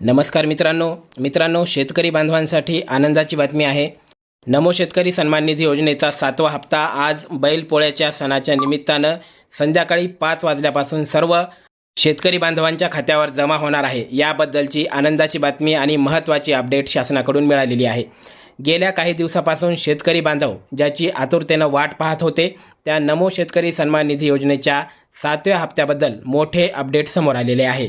नमस्कार मित्रांनो. मित्रांनो शेतकरी बांधवांसाठी आनंदाची बातमी आहे. नमो शेतकरी सन्मान निधी योजनेचा सातवा हप्ता आज बैलपोळ्याच्या सणाच्या निमित्तानं संध्याकाळी पाच वाजल्यापासून सर्व शेतकरी बांधवांच्या खात्यावर जमा होणार आहे. याबद्दलची आनंदाची बातमी आणि महत्त्वाची अपडेट शासनाकडून मिळालेली आहे. गेल्या काही दिवसापासून शेतकरी बांधव ज्याची आतुरतेनं वाट पाहत होते त्या नमो शेतकरी सन्मान निधी योजनेच्या सातव्या हप्त्याबद्दल मोठे अपडेट समोर आलेले आहे.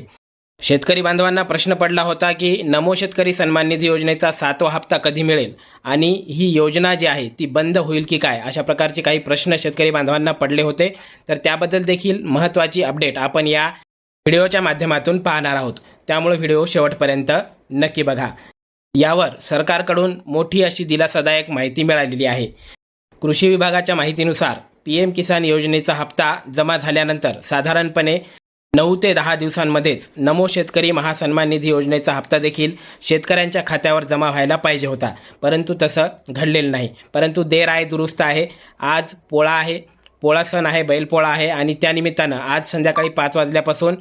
शेतकरी बांधवांना प्रश्न पडला होता की नमो शेतकरी सन्मान निधी योजनेचा सातवा हप्ता कधी मिळेल? आणि ही योजना जी आहे ती बंद होईल की काय? अशा प्रकारचे काही प्रश्न शेतकरी बांधवांना पडले होते. तर त्याबद्दल देखील महत्त्वाची अपडेट आपण या व्हिडिओच्या माध्यमातून पाहणार आहोत. त्यामुळे व्हिडिओ शेवटपर्यंत नक्की बघा. यावर सरकारकडून मोठी अशी दिलासादायक माहिती मिळालेली आहे. कृषी विभागाच्या माहितीनुसार पी एम किसान योजनेचा हप्ता जमा झाल्यानंतर साधारणपणे नऊ ते दहा दिवसांमध्येच नमो शेतकरी महासन्मान निधी योजनेचा हप्ता देखील शेतकऱ्यांच्या खात्यावर जमा व्हायला पाहिजे होता. परंतु तसं घडलेलं नाही. परंतु देर आहे दुरुस्त आहे. आज पोळा आहे पोळा सण आहे बैलपोळा आहे आणि त्यानिमित्तानं आज संध्याकाळी पाच वाजल्यापासून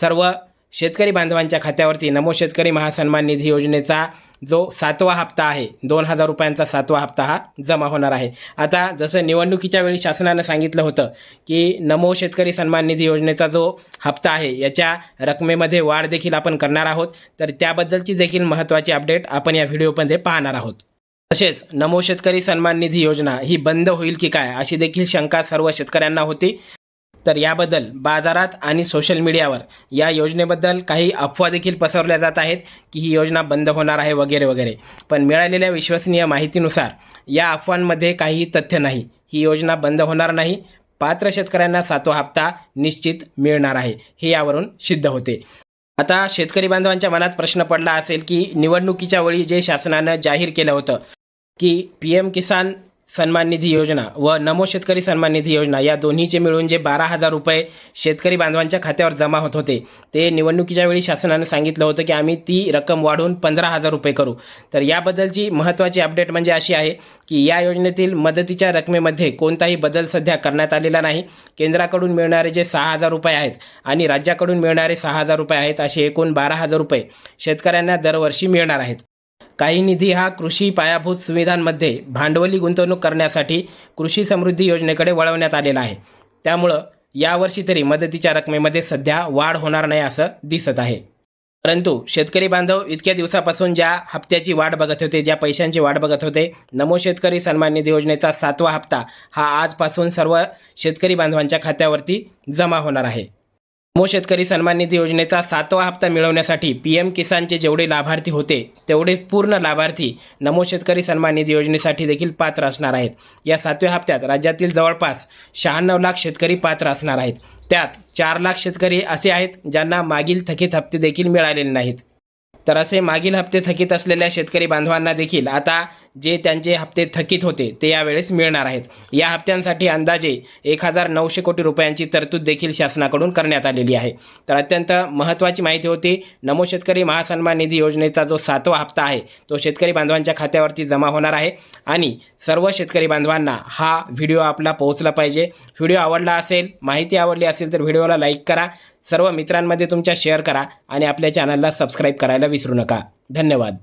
सर्व शेतकरी बांधवांच्या खात्यावरती नमो शेतकरी महासन्मान निधी योजनेचा जो सातवा हप्ता आहे दोन हजार रुपयांचा सातवा हप्ता हा जमा होणार आहे. आता जसं निवडणुकीच्या वेळी शासनानं सांगितलं होतं की नमो शेतकरी सन्मान निधी योजनेचा जो हप्ता आहे याच्या रकमेमध्ये वाढ देखील आपण करणार आहोत. तर त्याबद्दलची देखील महत्त्वाची अपडेट आपण या व्हिडिओमध्ये पाहणार आहोत. तसेच नमो शेतकरी सन्मान निधी योजना ही बंद होईल की काय अशी देखील शंका सर्व शेतकऱ्यांना होती. तर याबद्दल बाजारात आणि सोशल मीडियावर या योजनेबद्दल काही अफवा देखील पसरवल्या जात आहेत की ही योजना बंद होणार आहे वगैरे वगैरे. पण मिळालेल्या विश्वसनीय माहितीनुसार या अफवांमध्ये काही तथ्य नाही. ही योजना बंद होणार नाही. पात्र शेतकऱ्यांना सातवा हप्ता निश्चित मिळणार आहे. हे यावरून सिद्ध होते. आता शेतकरी बांधवांच्या मनात प्रश्न पडला असेल की निवडणुकीच्या वेळी जे शासनानं जाहीर केलं होतं की पी एम किसान सन्मान निधी योजना व नमो शेतकरी सन्मान निधी योजना या दोन्हीचे मिळून जे बारा हजार रुपये शेतकरी बांधवांच्या खात्यावर जमा होत होते ते निवडणुकीच्या वेळी शासनानं सांगितलं होतं की आम्ही ती रक्कम वाढवून पंधरा हजार रुपये करू. तर याबद्दलची महत्त्वाची अपडेट म्हणजे अशी आहे की या योजनेतील मदतीच्या रकमेमध्ये कोणताही बदल सध्या करण्यात आलेला नाही. केंद्राकडून मिळणारे जे सहा हजार रुपये आहेत आणि राज्याकडून मिळणारे सहा हजार रुपये आहेत असे एकूण बारा हजार रुपये शेतकऱ्यांना दरवर्षी मिळणार आहेत. काही निधी हा कृषी पायाभूत सुविधांमध्ये भांडवली गुंतवणूक करण्यासाठी कृषी समृद्धी योजनेकडे वळवण्यात आलेला आहे. त्यामुळं यावर्षी तरी मदतीच्या रकमेमध्ये सध्या वाढ होणार नाही असं दिसत आहे. परंतु शेतकरी बांधव इतक्या दिवसापासून ज्या हप्त्याची वाट बघत होते ज्या पैशांची वाट बघत होते नमो शेतकरी सन्मान निधी योजनेचा सातवा हप्ता हा आजपासून सर्व शेतकरी बांधवांच्या खात्यावरती जमा होणार आहे. नमो शेतकरी सन्मान निधी योजनेचा सातवा हप्ता मिळवण्यासाठी पी एम किसानचे जेवढे लाभार्थी होते तेवढे पूर्ण लाभार्थी नमो शेतकरी सन्मान निधी योजनेसाठी देखील पात्र असणार आहेत. या सातव्या हप्त्यात राज्यातील जवळपास शहाण्णव लाख शेतकरी पात्र असणार आहेत. त्यात चार लाख शेतकरी असे आहेत ज्यांना मागील थकीत हप्ते देखील मिळालेले नाहीत. तर असे मागील हप्ते थकीत असलेल्या शेतकरी बांधवांना देखील आता जे त्यांचे हप्ते थकीत होते ते यावेळेस मिळणार आहेत. या हप्त्यांसाठी अंदाजे एक हजार नऊशे कोटी रुपयांची तरतूद देखील शासनाकडून करण्यात आलेली आहे. तर अत्यंत महत्त्वाची माहिती होती नमो शेतकरी महासन्मान निधी योजनेचा जो सातवा हप्ता आहे तो शेतकरी बांधवांच्या खात्यावरती जमा होणार आहे आणि सर्व शेतकरी बांधवांना हा व्हिडिओ आपला पोहोचला पाहिजे. व्हिडिओ आवडला असेल माहिती आवडली असेल तर व्हिडिओला लाईक करा सर्व मित्रांमध्ये तुमच्या शेअर करा आणि आपल्या चॅनलला सबस्क्राईब करायला विसरू नका. धन्यवाद.